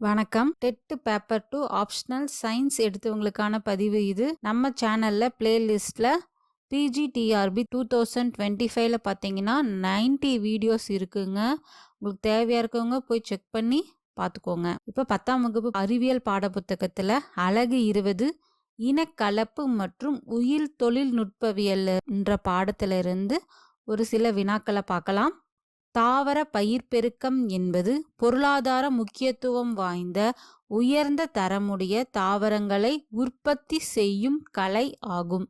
வணக்கம். TET paper two optional science எடுத்தவங்களுக்கான பதிவு இது. நம்ம சேனலில் பிளேலிஸ்ட்டில் பிஜிடிஆர்பி டூ தௌசண்ட் டுவெண்ட்டி ஃபைவ்ல பார்த்தீங்கன்னா 90 வீடியோஸ் இருக்குங்க. உங்களுக்கு தேவையாக இருக்கவங்க போய் செக் பண்ணி பார்த்துக்கோங்க இப்போ பத்தாம் வகுப்பு அறிவியல் பாடப்புத்தகத்தில் அழகு இருபது இனக்கலப்பு மற்றும் உயிர் தொழில்நுட்பவியல் என்ற பாடத்திலிருந்து ஒரு சில வினாக்களை பார்க்கலாம். தாவர பயிர் பெருக்கம் என்பது பொருளாதார முக்கியத்துவம் வாய்ந்த உயர்ந்த தரமுடைய தாவரங்களை உற்பத்தி செய்யும் கலை ஆகும்.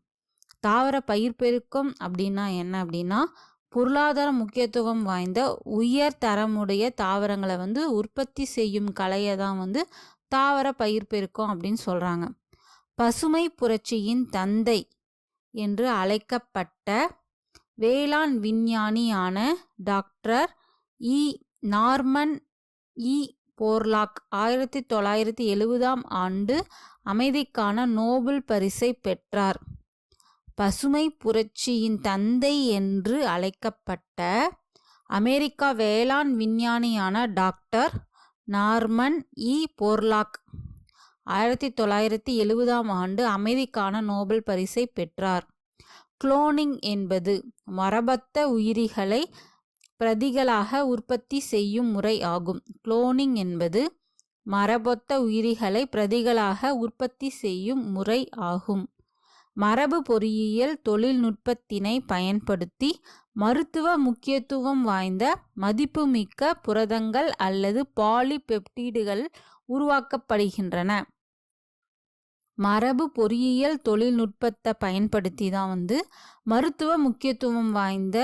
தாவர பயிர் பெருக்கம் அப்படின்னா என்ன அப்படின்னா பொருளாதார முக்கியத்துவம் வாய்ந்த உயர் தரமுடைய தாவரங்களை வந்து உற்பத்தி செய்யும் கலையை தான் வந்து தாவர பயிர் பெருக்கம் அப்படின்னு சொல்கிறாங்க பசுமை புரட்சியின் தந்தை என்று அழைக்கப்பட்ட வேளாண் விஞ்ஞானியான doctor E. Norman E. Borlaug ஆயிரத்தி தொள்ளாயிரத்தி எழுபதாம் ஆண்டு அமைதிக்கான நோபல் பரிசை பெற்றார். பசுமை புரட்சியின் தந்தை என்று அழைக்கப்பட்ட அமெரிக்கா வேளாண் விஞ்ஞானியான டாக்டர் நார்மன் இ. போர்லாக் ஆயிரத்தி தொள்ளாயிரத்தி எழுபதாம் ஆண்டு அமைதிக்கான நோபல் பரிசை பெற்றார். குளோனிங் என்பது மரபத்த உயிரிகளை பிரதிகளாக உற்பத்தி செய்யும் முறை ஆகும். குளோனிங் என்பது மரபொத்த உயிரிகளை பிரதிகளாக உற்பத்தி செய்யும் முறை ஆகும். மரபு பொறியியல் தொழில்நுட்பத்தினை பயன்படுத்தி மருத்துவ முக்கியத்துவம் வாய்ந்த மதிப்புமிக்க புரதங்கள் அல்லது பாலிபெப்டிடுகள் உருவாக்கப்படுகின்றன. மரபு பொறியியல் தொழில்நுட்பத்தை பயன்படுத்தி தான் வந்து மருத்துவ முக்கியத்துவம் வாய்ந்த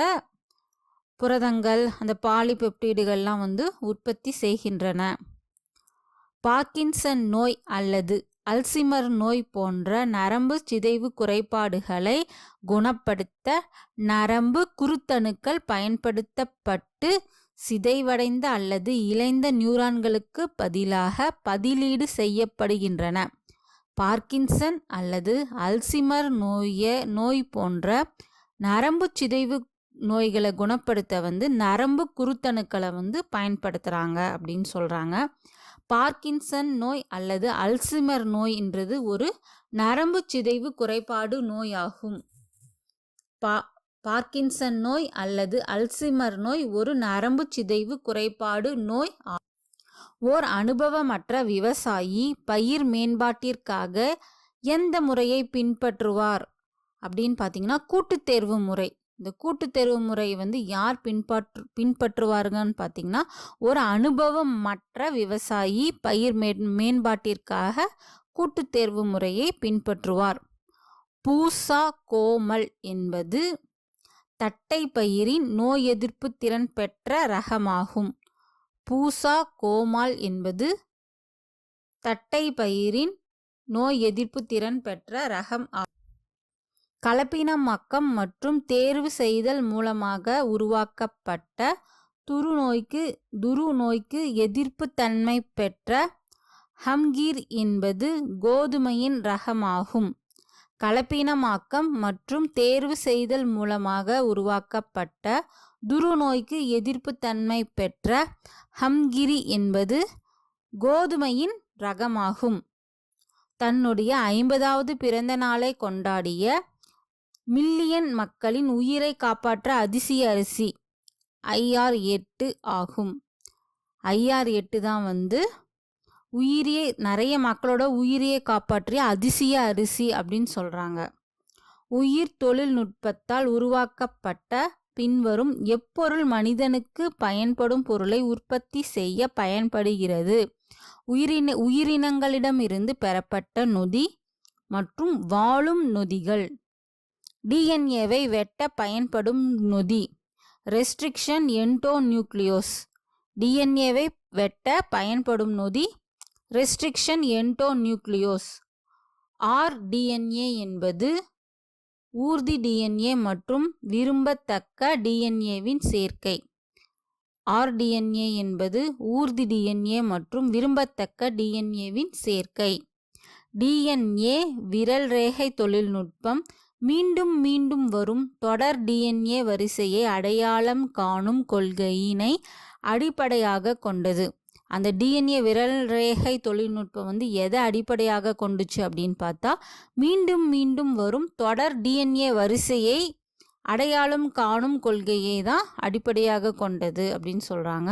புரதங்கள் அந்த பாலிபெப்டிடுகள்லாம் வந்து உற்பத்தி செய்கின்றன. பார்க்கின்சன் நோய் அல்லது அல்சிமர் நோய் போன்ற நரம்பு சிதைவு குறைபாடுகளை குணப்படுத்த நரம்பு குருத்தணுக்கள் பயன்படுத்தப்பட்டு சிதைவடைந்த அல்லது இழைந்த நியூரான்களுக்கு பதிலாக பதிலீடு செய்யப்படுகின்றன. பார்க்கின்சன் அல்லது அல்சிமர் நோய நோய் போன்ற நரம்பு சிதைவு நோய்களை குணப்படுத்த வந்து நரம்பு குருத்தணுக்களை வந்து பயன்படுத்துகிறாங்க அப்படின்னு சொல்கிறாங்க பார்க்கின்சன் நோய் அல்லது அல்சிமர் நோய்ன்றது ஒரு நரம்பு சிதைவு குறைபாடு நோயாகும். பா பார்க்கின்சன் நோய் அல்லது அல்சிமர் நோய் ஒரு நரம்பு சிதைவு குறைபாடு நோய் ஓர் அனுபவமற்ற விவசாயி பயிர் மேம்பாட்டிற்காக எந்த முறையை பின்பற்றுவார்? அப்படின்னு பார்த்தீங்கன்னா கூட்டுத் தேர்வு முறை. இந்த கூட்டுத் தேர்வு முறை வந்து யார் பின்பற்று பின்பற்றுவாருங்கன்னு பார்த்தீங்கன்னா ஒரு அனுபவம் மற்ற விவசாயி பயிர் மே மேம்பாட்டிற்காக கூட்டுத் தேர்வு முறையை பின்பற்றுவார். பூசா கோமல் என்பது தட்டை பயிரின் நோய் எதிர்ப்பு திறன் பெற்ற ரகமாகும். பூசா கோமால் என்பது தட்டை பயிரின் நோய் எதிர்ப்பு திறன் பெற்ற ரகம் கலப்பினமாக்கம் மற்றும் தேர்வு செய்தல் மூலமாக உருவாக்கப்பட்ட துரு நோய்க்கு துரு நோய்க்கு எதிர்ப்பு தன்மை பெற்ற ஹம்கீர் என்பது கோதுமையின் ரகமாகும். கலப்பினமாக்கம் மற்றும் தேர்வு செய்தல் மூலமாக உருவாக்கப்பட்ட துரு நோய்க்கு எதிர்ப்பு தன்மை பெற்ற ஹம்கிரி என்பது கோதுமையின் ரகமாகும். தன்னுடைய ஐம்பதாவது பிறந்த நாளை கொண்டாடிய மில்லியன் மக்களின் உயிரை காப்பாற்ற அதிசய அரிசி ஐஆர் எட்டு ஆகும். ஐஆர் எட்டு தான் வந்து உயிரியை நிறைய மக்களோட உயிரியை காப்பாற்றிய அதிசய அரிசி அப்படின்னு சொல்கிறாங்க உயிர் தொழில்நுட்பத்தால் உருவாக்கப்பட்ட பின்வரும் எப்பொருள் மனிதனுக்கு பயன்படும் பொருளை உற்பத்தி செய்ய பயன்படுகிறது. உயிரின உயிரினங்களிடமிருந்து பெறப்பட்ட நொதி மற்றும் வாழும் நொதிகள். டிஎன்ஏவை வெட்ட பயன்படும் நொதி. ரெஸ்ட்ரிக்ஷன் என்டோ நியூக்ளியோஸ் டிஎன்ஏவை வெட்ட பயன்படும் நொதி. ரெஸ்ட்ரிக்ஷன் என்டோ நியூக்ளியோஸ் ஆர்டிஎன்ஏ என்பது ஊர்தி டிஎன்ஏ மற்றும் விரும்பத்தக்க டிஎன்ஏவின் சேர்க்கை. ஆர்டிஎன்ஏ என்பது ஊர்தி டிஎன்ஏ மற்றும் விரும்பத்தக்க டிஎன்ஏவின் சேர்க்கை. டிஎன்ஏ விரல் ரேகை தொழில்நுட்பம். மீண்டும் மீண்டும் வரும் தொடர் டிஎன்ஏ வரிசையை அடையாளம் காணும் கொள்கையினை அடிப்படையாக கொண்டது. அந்த டிஎன்ஏ விரல் ரேகை தொழில்நுட்பம் வந்து எதை அடிப்படையாக கொண்டுச்சு அப்படின்னு பார்த்தா மீண்டும் மீண்டும் வரும் தொடர் டிஎன்ஏ வரிசையை அடையாளம் காணும் கொள்கையை தான் அடிப்படையாக கொண்டது அப்படின்னு சொல்கிறாங்க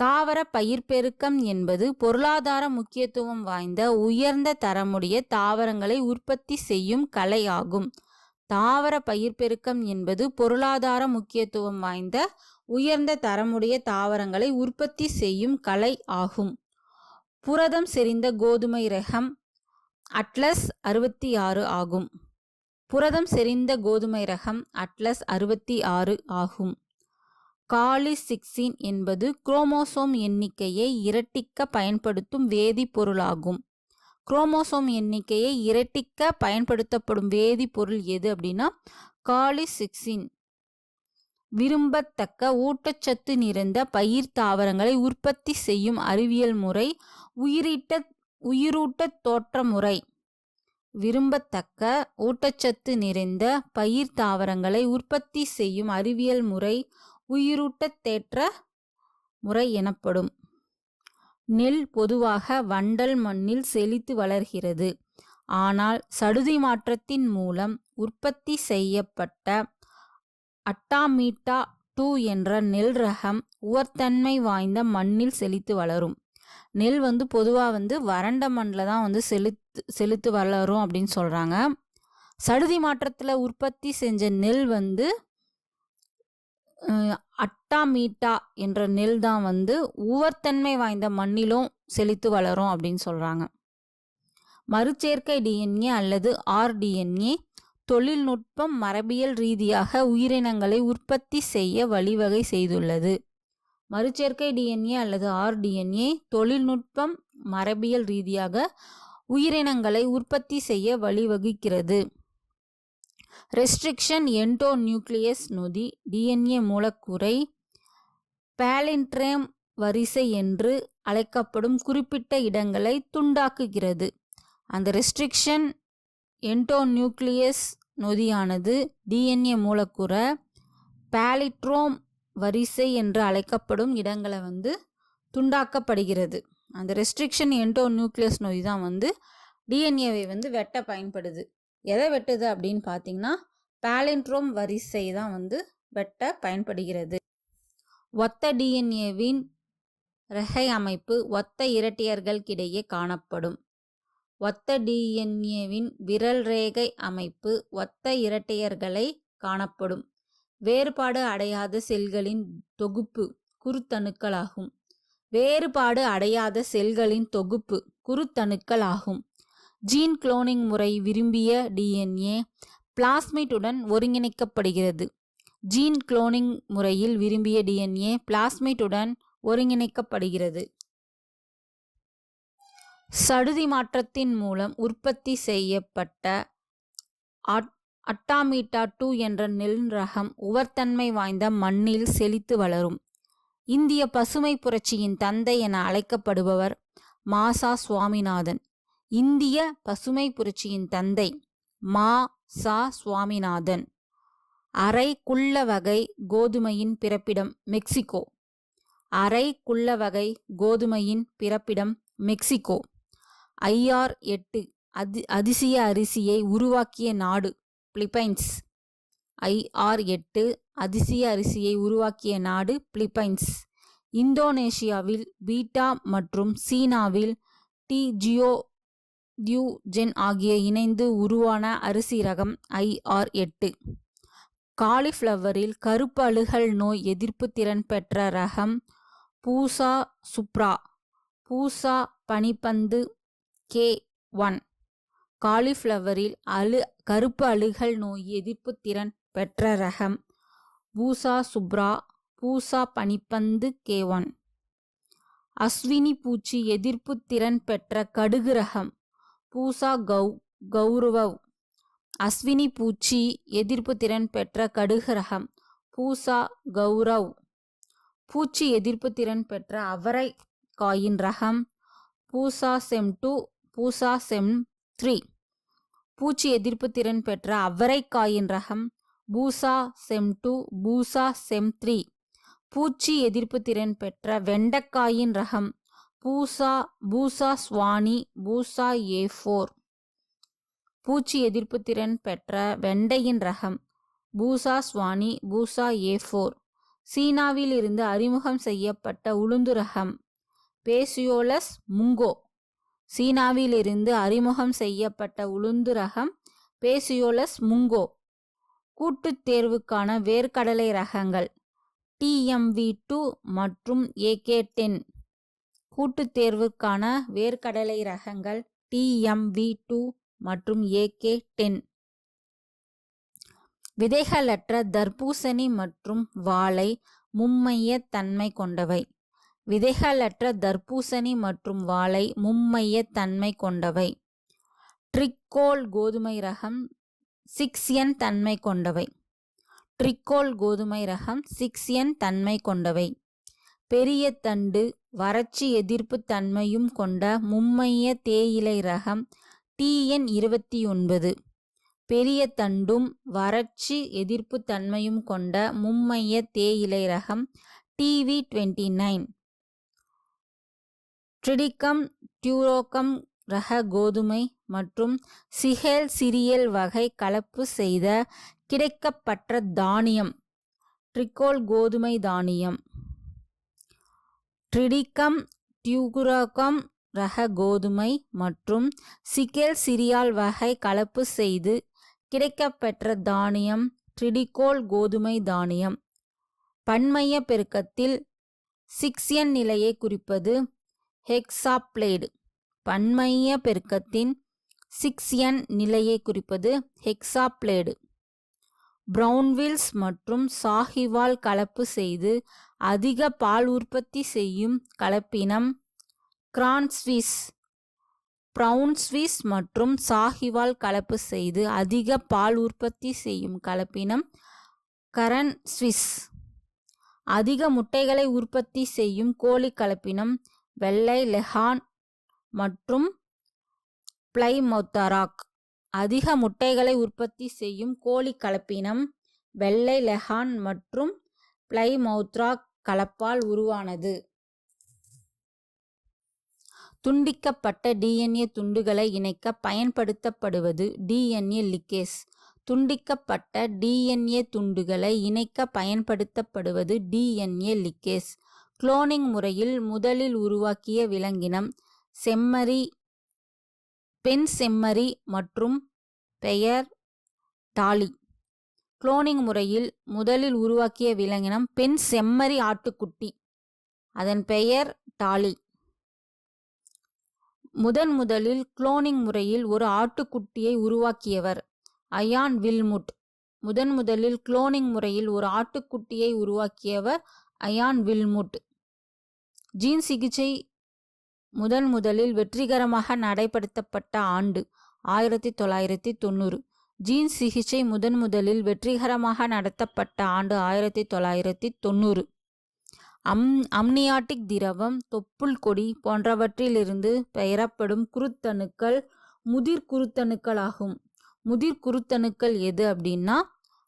தாவர பயிர் பெருக்கம் என்பது பொருளாதார முக்கியத்துவம் வாய்ந்த உயர்ந்த தரமுடைய தாவரங்களை உற்பத்தி செய்யும் கலை ஆகும். தாவர பயிர் பெருக்கம் என்பது பொருளாதார முக்கியத்துவம் வாய்ந்த உயர்ந்த தரமுடைய தாவரங்களை உற்பத்தி செய்யும் கலை ஆகும். புரதம் செறிந்த கோதுமை ரகம் அட்லஸ் அறுபத்தி ஆறு ஆகும். புரதம் செறிந்த கோதுமை ரகம் அட்லஸ் அறுபத்தி ஆறு ஆகும். காலிசிக்சின் என்பது குரோமோசோம் எண்ணிக்கையை இரட்டிக்க பயன்படுத்தும் வேதிப்பொருளாகும். குரோமோசோம் எண்ணிக்கையை இரட்டிக்க பயன்படுத்தப்படும் வேதிப்பொருள் எது அப்படின்னா காலிசிக்சின் விரும்பத்தக்க ஊட்டச்சத்து நிறைந்த பயிர் தாவரங்களை உற்பத்தி செய்யும் அறிவியல் முறை உயிரிட்ட உயிரூட்ட தோற்ற முறை. விரும்பத்தக்க ஊட்டச்சத்து நிறைந்த பயிர் தாவரங்களை உற்பத்தி செய்யும் அறிவியல் முறை உயிரூட்ட தேற்ற முறை எனப்படும். நெல் பொதுவாக வண்டல் மண்ணில் செழித்து வளர்கிறது. ஆனால் சடுதி மாற்றத்தின் மூலம் உற்பத்தி செய்யப்பட்ட அட்டாமீட்டா டூ என்ற நெல் ரகம் உவர்த்தன்மை வாய்ந்த மண்ணில் செழித்து வளரும். நெல் வந்து பொதுவாக வந்து வறண்ட மண்ணில் தான் வந்து செலுத்து செலுத்து வளரும் அப்படின்னு சொல்கிறாங்க சடுதி மாற்றத்தில் உற்பத்தி செஞ்ச நெல் வந்து அட்டாமீட்டா என்ற நெல் தான் வந்து உவர்த்தன்மை வாய்ந்த மண்ணிலும் செழித்து வளரும் அப்படின்னு சொல்கிறாங்க மறுச்சேர்க்கை டிஎன்ஏ அல்லது ஆர்டிஎன்ஏ தொழில்நுட்பம் மரபியல் ரீதியாக உயிரினங்களை உற்பத்தி செய்ய வழிவகை செய்துள்ளது. மறுச்சேர்க்கை டிஎன்ஏ அல்லது ஆர்டிஎன்ஏ தொழில்நுட்பம் மரபியல் ரீதியாக உயிரினங்களை உற்பத்தி செய்ய வழிவகுக்கிறது. ரெஸ்ட்ரிக்ஷன் என்டோ நியூக்ளியஸ் நொதி டிஎன்ஏ மூலக்கூறை பேலின்ட்ரேம் வரிசை என்று அழைக்கப்படும் குறிப்பிட்ட இடங்களை துண்டாக்குகிறது. அந்த ரெஸ்ட்ரிக்ஷன் என்டோ நியூக்ளியஸ் நொதியானது டிஎன்ஏ மூலக்கூறை பேலிட்ரோம் வரிசை என்று அழைக்கப்படும் இடங்களை வந்து துண்டாக்கப்படுகிறது. அந்த ரெஸ்ட்ரிக்ஷன் என்டோ நியூக்ளியஸ் நொதி தான் வந்து டிஎன்ஏவை வந்து வெட்ட பயன்படுது. எதை வெட்டுது அப்படின்னு பார்த்தீங்கன்னா பேலின்ட்ரோம் வரிசை தான் வந்து வெட்ட பயன்படுகிறது. ஒத்த டிஎன்ஏவின் ரெகை அமைப்பு ஒத்த இரட்டையர்களுக்கிடையே காணப்படும். ஒத்த டிஎன்ஏவின் விரல் ரேகை அமைப்பு ஒத்த இரட்டையர்களை காணப்படும். வேறுபாடு அடையாத செல்களின் தொகுப்பு குருத்தணுக்களாகும். வேறுபாடு அடையாத செல்களின் தொகுப்பு குருத்தணுக்கள் ஆகும் ஜீன் குளோனிங் முறை விரும்பிய டிஎன்ஏ பிளாஸ்மிட்டுடன் ஒருங்கிணைக்கப்படுகிறது. ஜீன் குளோனிங் முறையில் விரும்பிய டிஎன்ஏ பிளாஸ்மிட்டுடன் ஒருங்கிணைக்கப்படுகிறது. சடுதி மாற்றத்தின் மூலம் உற்பத்தி செய்யப்பட்ட அட்டாமீட்டா டூ என்ற நெல் ரகம் உவர்த்தன்மை வாய்ந்த மண்ணில் செழித்து வளரும். இந்திய பசுமை புரட்சியின் தந்தை என அழைக்கப்படுபவர் மாசா சுவாமிநாதன். இந்திய பசுமை புரட்சியின் தந்தை மா சா சுவாமிநாதன். அரை குள்ள வகை கோதுமையின் பிறப்பிடம் மெக்சிகோ. அரை குள்ள வகை கோதுமையின் பிறப்பிடம் மெக்சிகோ. ஐஆர் எட்டு. அதி அதிசய அரிசியை உருவாக்கிய நாடு பிலிப்பைன்ஸ். ஐஆர் எட்டு அதிசய அரிசியை உருவாக்கிய நாடு பிலிப்பைன்ஸ். இந்தோனேஷியாவில் பீட்டா மற்றும் சீனாவில் டி ஜியோ டியூஜென் ஆகிய இணைந்து உருவான அரிசி ரகம் ஐஆர் எட்டு. காலிஃப்ளவரில் கருப்பு அழுகல் நோய் எதிர்ப்பு திறன் பெற்ற ரகம் பூசா சுப்ரா. பூசா பனிப்பந்து கே ஒன். காலிஃப்ளவரில் அழு கருப்பு அழுகல் நோய் எதிர்ப்பு திறன் பெற்ற ரகம். பூசா சுப்ரா பூசா பனிப்பந்து கே ஒன். அஸ்வினி பூச்சி எதிர்ப்பு திறன் பெற்ற கடுகு ரகம். பூசா கௌ கௌரவ். அஸ்வினி பூச்சி எதிர்ப்பு திறன் பெற்ற கடுகு ரகம். பூசா கௌரவ். பூச்சி எதிர்ப்பு திறன் பெற்ற அவரை காயின் ரகம். Pusa Sem two Pusa Sem three. பூச்சி எதிர்ப்பு திறன் பெற்ற அவரைக்காயின் ரகம் பூசா செம் டூ பூசா செம் த்ரீ. பூச்சி எதிர்ப்பு திறன் பெற்ற வெண்டைக்காயின் ரகம் பூசா பூசா ஸ்வானி பூசா ஏ ஃபோர். பூச்சி எதிர்ப்பு திறன் பெற்ற வெண்டையின் ரகம் பூசா ஸ்வானி பூசா ஏ ஃபோர். சீனாவில் இருந்து அறிமுகம் செய்யப்பட்ட உளுந்து ரகம் பேசியோலஸ் முங்கோ. சீனாவிலிருந்து அறிமுகம் செய்யப்பட்ட உளுந்து ரகம் பேசியோலஸ் முங்கோ. கூட்டுத் தேர்வுக்கான வேர்க்கடலை ரகங்கள் டிஎம்வி டூ மற்றும் ஏகே டென். கூட்டுத் தேர்வுக்கான வேர்க்கடலை ரகங்கள் டிஎம்வி டூ மற்றும் ஏகே டென். விதைகளற்ற தர்பூசணி மற்றும் வாழை மும்மைய தன்மை கொண்டவை. விதைகளற்ற தர்பூசணி மற்றும் வாழை மும்மைய தன்மை கொண்டவை. ட்ரிக்கோல் கோதுமை ரகம் சிக்ஸ் என் தன்மை கொண்டவை. ட்ரிக்கோல் கோதுமை ரகம் சிக்ஸ் என் தன்மை கொண்டவை. பெரிய தண்டு வறட்சி எதிர்ப்பு தன்மையும் கொண்ட மும்மைய தேயிலை ரகம் டிஎன் இருபத்தி ஒன்பது பெரிய தண்டும் வறட்சி எதிர்ப்பு தன்மையும் கொண்ட மும்மைய தேயிலை ரகம் டிவி டுவெண்ட்டி நைன். ட்ரிடிக்கம் டியூரோக்கம் ரக கோதுமை மற்றும் சிஹேல் சிரியல் வகை கலப்பு செய்த கிடைக்கப்பட்ட தானியம் ட்ரிகோல் கோதுமை தானியம். ட்ரிடிக்கம் டியூகுரோக்கம் ரக கோதுமை மற்றும் சிகேல் சிரியால் வகை கலப்பு செய்து கிடைக்கப்பெற்ற தானியம் ட்ரிடிகோல் கோதுமை தானியம். பன்மைய பெருக்கத்தில் சிக்ஸியன் நிலையை குறிப்பது ஹெக்ஸாப்ளேடு பன்மைய பெருக்கத்தின் சிக்ஸ் என் நிலையை குறிப்பது ஹெக்ஸாப்ளேடு. பிரவுன்வில்ஸ் மற்றும் சாஹிவால் கலப்பு செய்து அதிக பால் உற்பத்தி செய்யும் கலப்பினம் கிரான்ஸ்விஸ் ப்ரவுன்ஸ்விஸ் மற்றும் சாஹிவால் கலப்பு செய்து அதிக பால் உற்பத்தி செய்யும் கலப்பினம் கரன் ஸ்விஸ் அதிக முட்டைகளை உற்பத்தி செய்யும் கோழி கலப்பினம் வெள்ளை லெஹான் மற்றும் பிளைமொத்தராக். அதிக முட்டைகளை உற்பத்தி செய்யும் கோழி கலப்பினம் வெள்ளை லெஹான் மற்றும் பிளைமௌத்ராக் கலப்பால் உருவானது. துண்டிக்கப்பட்ட டிஎன்ஏ துண்டுகளை இணைக்க பயன்படுத்தப்படுவது டிஎன்ஏ லிக்கேஸ் துண்டிக்கப்பட்ட டிஎன்ஏ துண்டுகளை இணைக்க பயன்படுத்தப்படுவது டிஎன்ஏ லிக்கேஸ் குளோனிங் முறையில் முதலில் உருவாக்கிய விலங்கினம் செம்மறி பெண் செம்மறி மற்றும் பெயர் டாலி. குளோனிங் முறையில் முதலில் உருவாக்கிய விலங்கினம் பெண் செம்மறி ஆட்டுக்குட்டி. அதன் பெயர் டாலி. முதன் முதலில் குளோனிங் முறையில் ஒரு ஆட்டுக்குட்டியை உருவாக்கியவர் அயான் வில்முட். முதன் முதலில் குளோனிங் முறையில் ஒரு ஆட்டுக்குட்டியை உருவாக்கியவர் அயான் வில்முட். ஜீன் சிகிச்சை முதன் முதலில் வெற்றிகரமாக நடைபடுத்தப்பட்ட ஆண்டு ஆயிரத்தி தொள்ளாயிரத்தி தொண்ணூறு. ஜீன் சிகிச்சை முதன் முதலில் வெற்றிகரமாக நடத்தப்பட்ட ஆண்டு ஆயிரத்தி தொள்ளாயிரத்தி தொண்ணூறு. அம் அம்னியாட்டிக் திரவம் தொப்புள் கொடி போன்றவற்றிலிருந்து பெயரப்படும் குருத்தணுக்கள் முதிர் குருத்தணுக்கள் ஆகும் முதிர் குருத்தணுக்கள் எது அப்படின்னா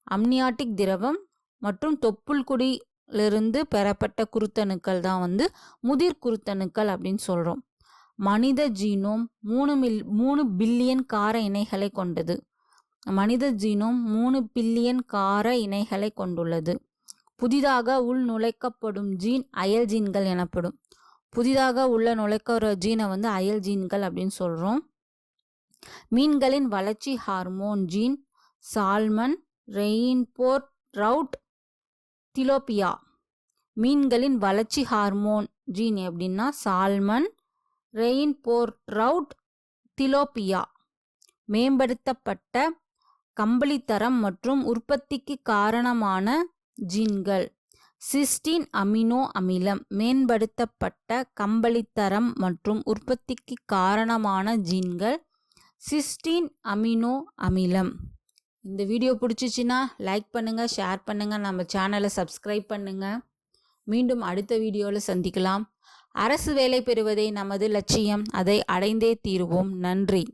அம்னியாட்டிக் திரவம் மற்றும் தொப்புள் இருந்து பெறப்பட்ட குருத்தணுக்கள் தான் வந்து முதிர் குருத்தணுக்கள் அப்படின்னு சொல்கிறோம் மனித ஜீனோம் மூணு மில் மூணு பில்லியன் கார இணைகளை கொண்டது. மனித ஜீனோம் மூணு பில்லியன் கார இணைகளை கொண்டுள்ளது. புதிதாக உள் நுழைக்கப்படும் ஜீன் அயல் ஜீன்கள் எனப்படும். புதிதாக உள்ள நுழைக்கிற ஜீனை வந்து அயல் ஜீன்கள் அப்படின்னு சொல்கிறோம் மீன்களின் வளர்ச்சி hormone gene salmon rainbow trout tilapia. மீன்களின் வளர்ச்சி ஹார்மோன் ஜீன் எப்படின்னா சால்மன் ரெயின்போர்ட்ரவுட் திலோப்பியா. மேம்படுத்தப்பட்ட கம்பளித்தரம் மற்றும் உற்பத்திக்கு காரணமான ஜீன்கள். சிஸ்டின் அமினோ அமிலம் மேம்படுத்தப்பட்ட கம்பளித்தரம் மற்றும் உற்பத்திக்கு காரணமான ஜீன்கள். சிஸ்டின் அமினோ அமிலம். இந்த வீடியோ பிடிச்சிச்சின்னா லைக் பண்ணுங்கள் ஷேர் பண்ணுங்கள் நம்ம சேனலை சப்ஸ்கிரைப் பண்ணுங்கள் மீண்டும் அடுத்த வீடியோவில் சந்திக்கலாம். அரசு வேலை பெறுவதே நமது லட்சியம். அதை அடைந்தே தீருவோம். நன்றி.